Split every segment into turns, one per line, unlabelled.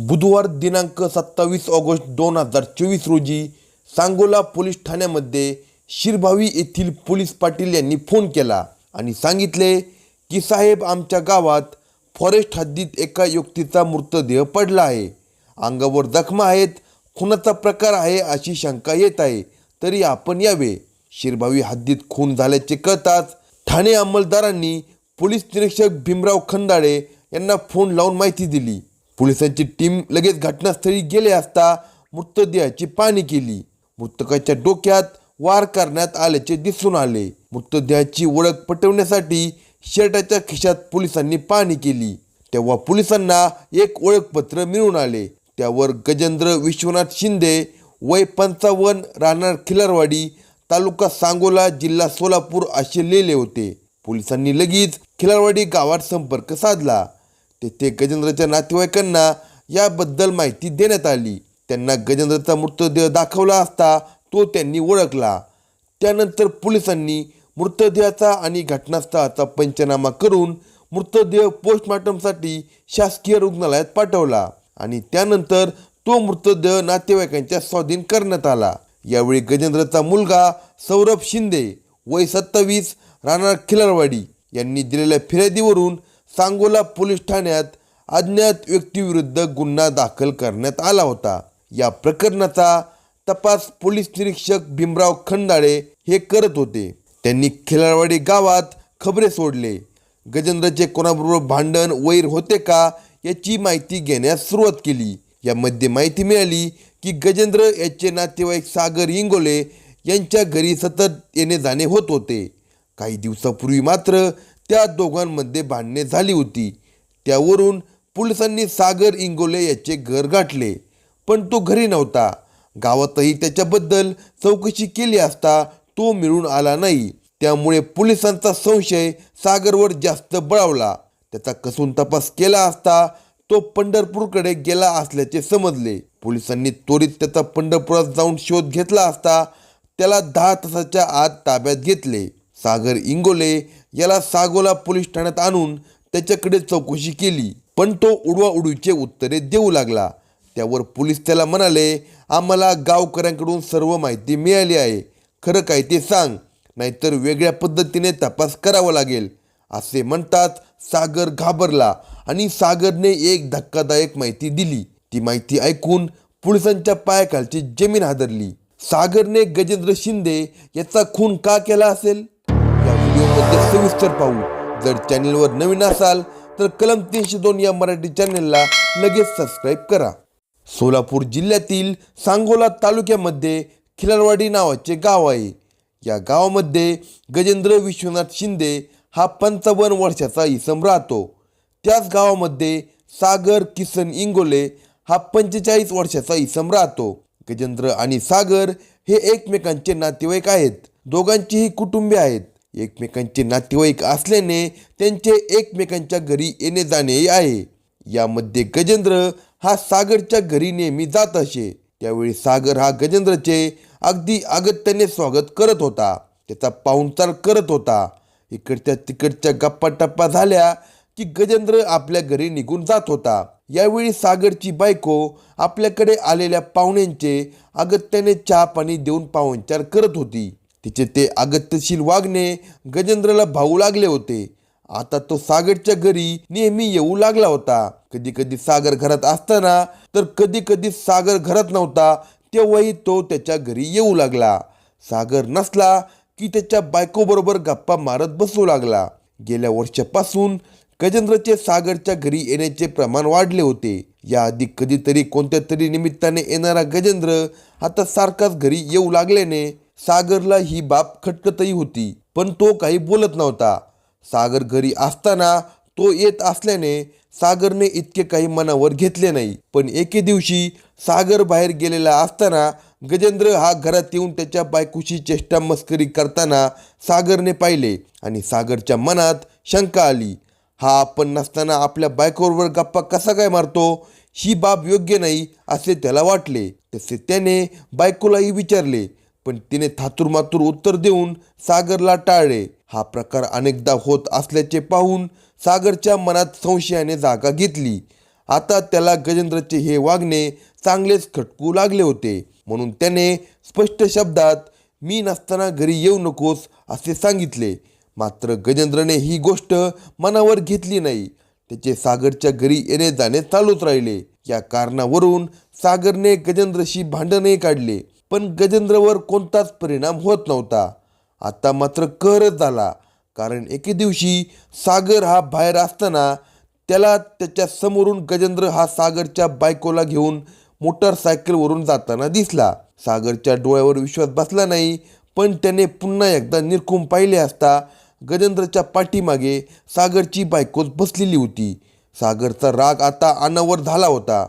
बुधवार दिनांक सत्तावीस ऑगस्ट दोन हजार चोवीस रोजी सांगोला पोलीस ठाण्यामध्ये शिरभावी येथील पोलीस पाटील यांनी फोन केला आणि सांगितले की साहेब आमच्या गावात फॉरेस्ट हद्दीत एका युक्तीचा मृतदेह पडला आहे अंगावर जखमा आहेत खुनाचा प्रकार आहे अशी शंका येत आहे तरी आपण यावे शिरभावी हद्दीत खून झाल्याचे कळताच ठाणे अंमलदारांनी पोलीस निरीक्षक भीमराव खंदाळे यांना फोन लावून माहिती दिली पोलिसांची टीम लगेच घटनास्थळी गेले असता मृतदेहाची पाणी केली मृतकाच्या डोक्यात वार करण्यात आल्याचे दिसून आले मृतदेहाची ओळख पटवण्यासाठी शर्टाच्या खिशात पोलिसांनी पाणी केली तेव्हा पोलिसांना एक ओळखपत्र मिळून आले त्यावर गजेंद्र विश्वनाथ शिंदे वय पंचावन्न राहणार खिलारवाडी तालुका सांगोला जिल्हा सोलापूर असे लिहिले होते पोलिसांनी लगेच खिलारवाडी गावात संपर्क साधला तेथे गजेंद्रच्या नातेवाईकांना याबद्दल माहिती देण्यात आली त्यांना गजेंद्रचा मृतदेह दाखवला असता तो त्यांनी ओळखला त्यानंतर पोलिसांनी मृतदेहाचा आणि घटनास्थळाचा पंचनामा करून मृतदेह पोस्टमॉर्टमसाठी शासकीय रुग्णालयात पाठवला आणि त्यानंतर तो मृतदेह नातेवाईकांच्या स्वाधीन करण्यात आला यावेळी गजेंद्रचा मुलगा सौरभ शिंदे वय सत्तावीस राणार खिलारवाडी यांनी दिलेल्या फिर्यादीवरून सांगोला पोलीस ठाण्यात अज्ञात व्यक्तीविरुद्ध गुन्हा दाखल करण्यात आला होता या प्रकरणाचा तपास पोलीस निरीक्षक भीमराव खंडाळे हे करत होते त्यांनी खिलाळवाडी गावात खबरे सोडले गजेंद्रचे कोणाबरोबर भांडण वैर होते का याची माहिती घेण्यास सुरुवात केली यामध्ये माहिती मिळाली की गजेंद्र याचे नातेवाईक सागर इंगोले यांच्या घरी सतत येणे जाणे होत होते काही दिवसापूर्वी मात्र त्या दोघांमध्ये भांडणे झाली होती त्यावरून पोलिसांनी सागर इंगोले याचे घर गाठले पण तो घरी नव्हता गावातही त्याच्याबद्दल चौकशी केली असता तो मिळून आला नाही त्यामुळे पोलिसांचा संशय सागरवर जास्त बळावला त्याचा कसून तपास केला असता तो पंढरपूरकडे गेला असल्याचे समजले पोलिसांनी त्वरित त्याचा पंढरपुरात जाऊन शोध घेतला असता त्याला दहा तासाच्या आत ताब्यात घेतले सागर इंगोले याला सागोला पोलीस ठाण्यात आणून त्याच्याकडे चौकशी केली पण तो उडवाउडवीचे उत्तरे देऊ लागला त्यावर पोलीस त्याला म्हणाले आम्हाला गावकऱ्यांकडून सर्व माहिती मिळाली आहे खरं काय ते सांग नाहीतर वेगळ्या पद्धतीने तपास करावा लागेल असे म्हणतात सागर घाबरला आणि सागरने एक धक्कादायक माहिती दिली ती माहिती ऐकून पोलिसांच्या पायाखालची जमीन हादरली सागरने गजेंद्र शिंदे याचा खून का केला असेल या व्हिडिओमध्ये सविस्तर पाहू जर चॅनेलवर नवीन असाल तर कलम तीनशे दोन या मराठी चॅनेलला लगेच सबस्क्राईब करा सोलापूर जिल्ह्यातील सांगोला तालुक्यामध्ये खिलारवाडी नावाचे गाव आहे या गावामध्ये गजेंद्र विश्वनाथ शिंदे हा पंचावन्न वर्षाचा इसम राहतो त्याच गावामध्ये सागर किसन इंगोले हा पंचेचाळीस वर्षाचा इसम राहतो गजेंद्र आणि सागर हे एकमेकांचे नातेवाईक आहेत दोघांचीही कुटुंबे आहेत एकमेकांचे नातेवाईक असल्याने त्यांचे एकमेकांच्या घरी येणे जाणे आहे यामध्ये गजेंद्र हा सागरच्या घरी नेहमी जात असे त्यावेळी सागर हा गजेंद्रचे अगदी अगत्याने स्वागत करत होता त्याचा पाहुणचार करत होता इकडच्या तिकडच्या गप्पा झाल्या की गजेंद्र आपल्या घरी निघून जात होता यावेळी सागरची बायको आपल्याकडे आलेल्या पाहुण्यांचे अगत्याने चहा पाणी देऊन पाहुणचार करत होती तिचे ते अगत्यशील वागणे गजेंद्रला भाऊ लागले होते आता तो सागरच्या घरी नेहमी येऊ लागला होता कधी कधी सागर घरात असताना तर कधी कधी सागर घरात नव्हता तेव्हाही तो त्याच्या घरी येऊ लागला सागर नसला की त्याच्या बायकोबरोबर गप्पा मारत बसू लागला गेल्या वर्षापासून गजेंद्रचे सागरच्या घरी येण्याचे प्रमाण वाढले होते याआधी कधीतरी कोणत्या तरी निमित्ताने येणारा गजेंद्र आता सारखाच घरी येऊ लागल्याने सागरला ही बाब खटकतही होती पण तो काही बोलत नव्हता सागर घरी असताना तो येत असल्याने सागरने इतके काही मनावर घेतले नाही पण एके दिवशी सागर बाहेर गेलेला असताना गजेंद्र हा घरात येऊन त्याच्या बायकोशी चेष्टा मस्करी करताना सागरने पाहिले आणि सागरच्या मनात शंका आली हा आपण नसताना आपल्या बायकोवर गप्पा कसा काय मारतो ही बाब योग्य नाही असे त्याला वाटले तसे त्याने बायकोलाही विचारले पण तिने थातुरमातूर उत्तर देऊन सागरला टाळले हा प्रकार अनेकदा होत असल्याचे पाहून सागरच्या मनात संशयाने जागा घेतली आता त्याला गजेंद्रचे हे वागणे चांगलेच खटकू लागले होते म्हणून त्याने स्पष्ट शब्दात मी नसताना घरी येऊ नकोस असे सांगितले मात्र गजेंद्रने ही गोष्ट मनावर घेतली नाही त्याचे सागरच्या घरी येणे जाणे चालूच राहिले या कारणावरून सागरने गजेंद्रशी भांडणे काढले पण गजेंद्रवर कोणताच परिणाम होत नव्हता आता मात्र करच झाला कारण एके दिवशी सागर हा बाहेर असताना त्याला त्याच्या समोरून गजेंद्र हा सागरच्या बायकोला घेऊन मोटरसायकलवरून जाताना दिसला सागरच्या डोळ्यावर विश्वास बसला नाही पण त्याने पुन्हा एकदा निरखून पाहिले असता गजेंद्रच्या पाठीमागे सागरची बायकोच बसलेली होती सागरचा राग आता अनावर झाला होता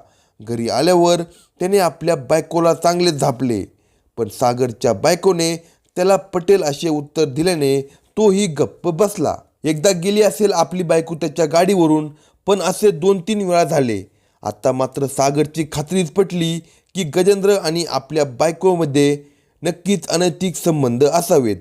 घरी आल्यावर त्याने आपल्या बायकोला चांगलेच झापले पण सागरच्या बायकोने त्याला पटेल असे उत्तर दिल्याने तोही गप्प बसला एकदा गेली असेल आपली बायको त्याच्या गाडीवरून पण असे दोन तीन वेळा झाले आता मात्र सागरची खात्रीच पटली की गजेंद्र आणि आपल्या बायकोमध्ये नक्कीच अनैतिक संबंध असावेत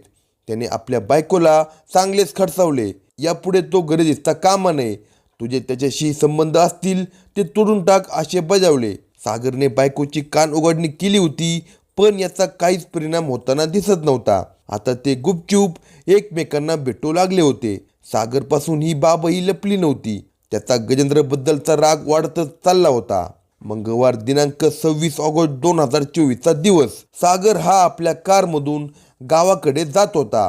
त्याने आपल्या बायकोला चांगलेच खडसावले यापुढे तो गरजेचा दिसता नये तुझे त्याच्याशी संबंध असतील ते तोडून टाक असे बजावले सागरने बायकोची कान उघडणी केली होती पण याचा काहीच परिणाम होताना दिसत नव्हता आता ते गुपचूप एकमेकांना भेटू लागले होते सागरपासून ही बाबही लपली नव्हती त्याचा गजेंद्रबद्दलचा राग वाढतच चालला होता मंगळवार दिनांक सव्वीस ऑगस्ट दोन हजार चोवीसचा दिवस सागर हा आपल्या कारमधून गावाकडे जात होता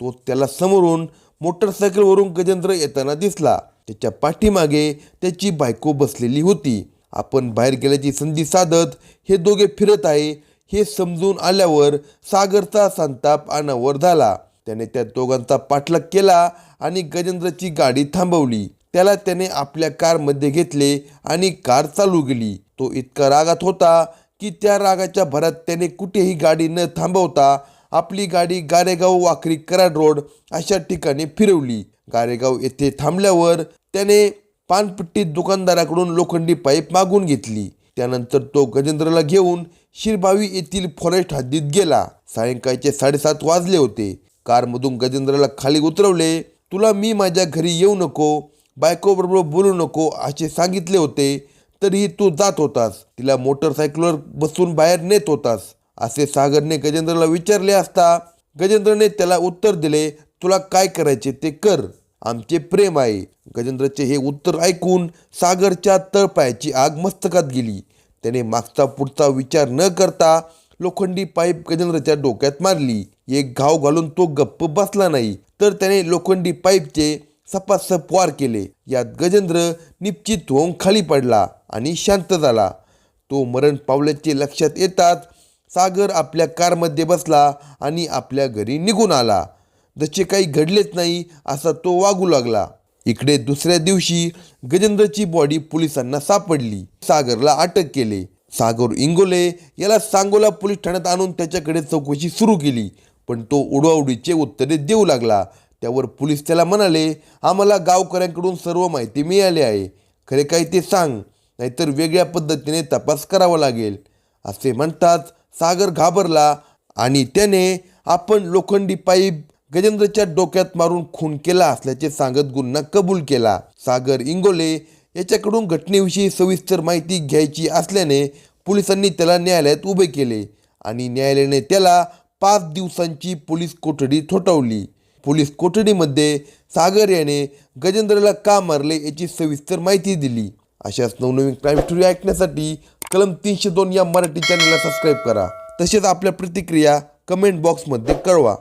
तो त्याला समोरून मोटरसायकलवरून गजेंद्र येताना दिसला त्याच्या पाठीमागे त्याची बायको बसलेली होती आपण बाहेर गेल्याची संधी साधत हे दोघे फिरत आहे हे समजून आल्यावर सागरचा संताप अनावर झाला त्याने त्या दोघांचा पाठलाग केला आणि गजेंद्रची गाडी थांबवली त्याला त्याने आपल्या कारमध्ये घेतले आणि कार चालू गेली तो इतका रागात होता की त्या रागाच्या भरात त्याने कुठेही गाडी न थांबवता आपली गाडी गारेगाव वाकरी कराड रोड अशा ठिकाणी फिरवली गारेगाव येथे थांबल्यावर त्याने पानपट्टी दुकानदाराकडून लोखंडी पाईप मागून घेतली त्यानंतर तो गजेंद्रला घेऊन शिरभावी येथील फॉरेस्ट हद्दीत गेला सायंकाळचे साडेसात वाजले होते कारमधून गजेंद्रला खाली उतरवले तुला मी माझ्या घरी येऊ नको बायकोबरोबर बोलू नको असे सांगितले होते तरीही तू जात होतास तिला मोटरसायकलवर बसून बाहेर नेत होतास असे सागरने गजेंद्रला विचारले असता गजेंद्रने त्याला उत्तर दिले तुला काय करायचे ते कर आमचे प्रेम आहे गजेंद्रचे हे उत्तर ऐकून सागरच्या तळपायाची आग मस्तकात गेली त्याने मागचा पुढचा विचार न करता लोखंडी पाईप गजेंद्रच्या डोक्यात मारली एक घाव घालून तो गप्प बसला नाही तर त्याने लोखंडी पाईपचे सपासप वार केले यात गजेंद्र निश्चित होऊन खाली पडला आणि शांत झाला तो मरण पावल्याचे लक्षात येतात सागर आपल्या कारमध्ये बसला आणि आपल्या घरी निघून आला जसे काही घडलेच नाही असा तो वागू लागला इकडे दुसऱ्या दिवशी गजेंद्रची बॉडी पोलिसांना सापडली सागरला अटक केले सागर इंगोले याला सांगोला पोलीस ठाण्यात आणून त्याच्याकडे चौकशी सुरू केली पण तो उडवाउडीचे उत्तरे देऊ लागला त्यावर पोलीस त्याला म्हणाले आम्हाला गावकऱ्यांकडून सर्व माहिती मिळाली आहे खरे काय ते सांग नाहीतर वेगळ्या पद्धतीने तपास करावा लागेल असे म्हणताच सागर घाबरला आणि त्याने आपण लोखंडी पाईप गजेंद्रच्या डोक्यात मारून खून केला असल्याचे सांगत गुन्हा कबूल केला सागर इंगोले याच्याकडून घटनेविषयी सविस्तर माहिती घ्यायची असल्याने पोलिसांनी त्याला न्यायालयात उभे केले आणि न्यायालयाने त्याला पाच दिवसांची पोलीस कोठडी ठोठावली पोलीस कोठडीमध्ये सागर याने गजेंद्रला का मारले याची सविस्तर माहिती दिली अशाच नवनवीन क्राईम स्टोरी ऐकण्यासाठी कलम तीनशे दोन या मराठी चॅनलला सबस्क्राईब करा तसेच आपल्या प्रतिक्रिया कमेंट बॉक्समध्ये कळवा